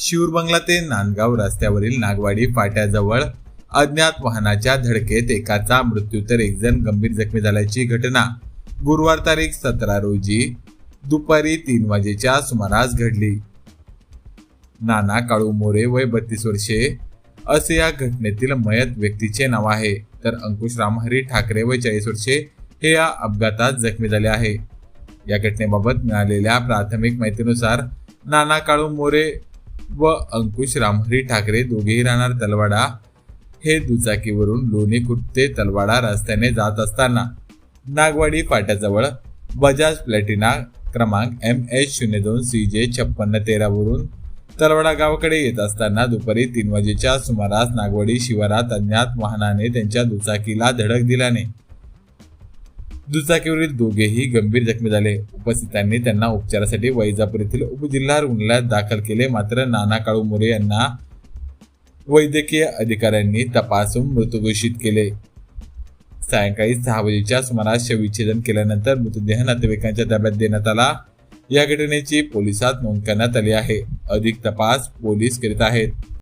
शिवरबंगला ते नांदगाव रस्त्यावरील नागवाडी फाट्याजवळ अज्ञात वाहनाच्या धडकेत एकाचा मृत्यू तर एक जण गंभीर जखमी झाल्याची घटना. गुरुवार तारीख सतरा रोजी दुपारी तीन वाजेच्या सुमारास घडली. नाना काळू मोरे वय बत्तीस वर्षे असे या घटनेतील मयत व्यक्तीचे नाव आहे. तर अंकुश रामहरी ठाकरे वय चाळीस वर्षे हे या अपघातात जखमी झाले आहे. या घटनेबाबत मिळालेल्या प्राथमिक माहितीनुसार नाना काळू मोरे व अंकुश रामहरी ठाकरे दोघेही राहणार तलवाडा हे दुचाकीवरून लोणी खुर्द तलवाडा रस्त्याने जात असताना. नागवाडी फाट्याजवळ बजाज प्लॅटिना क्रमांक एम एच शून्य दोन सी जे छप्पन्न तेरावरून तलवाडा गावाकडे येत असताना दुपारी तीन वाजेच्या सुमारास नागवाडी शिवारात अज्ञात वाहनाने त्यांच्या दुचाकीला धडक दिल्याने दुचाकीवरील दोघेही गंभीर जखमी झाले. उपस्थितांनी त्यांना उपचारासाठी वैजापूर येथील उपजिल्हा रुग्णालयात दाखल केले. मात्र नाना काळू मोरे यांना वैद्यकीय अधिकाऱ्यांनी तपासून मृत घोषित केले. सायंकाळी सहा वाजेच्या सुमारास शवविच्छेदन केल्यानंतर मृतदेह नातेवाईकांच्या ताब्यात देण्यात आला. या घटनेची पोलिसात नोंद करण्यात आली आहे. अधिक तपास पोलीस करीत आहेत.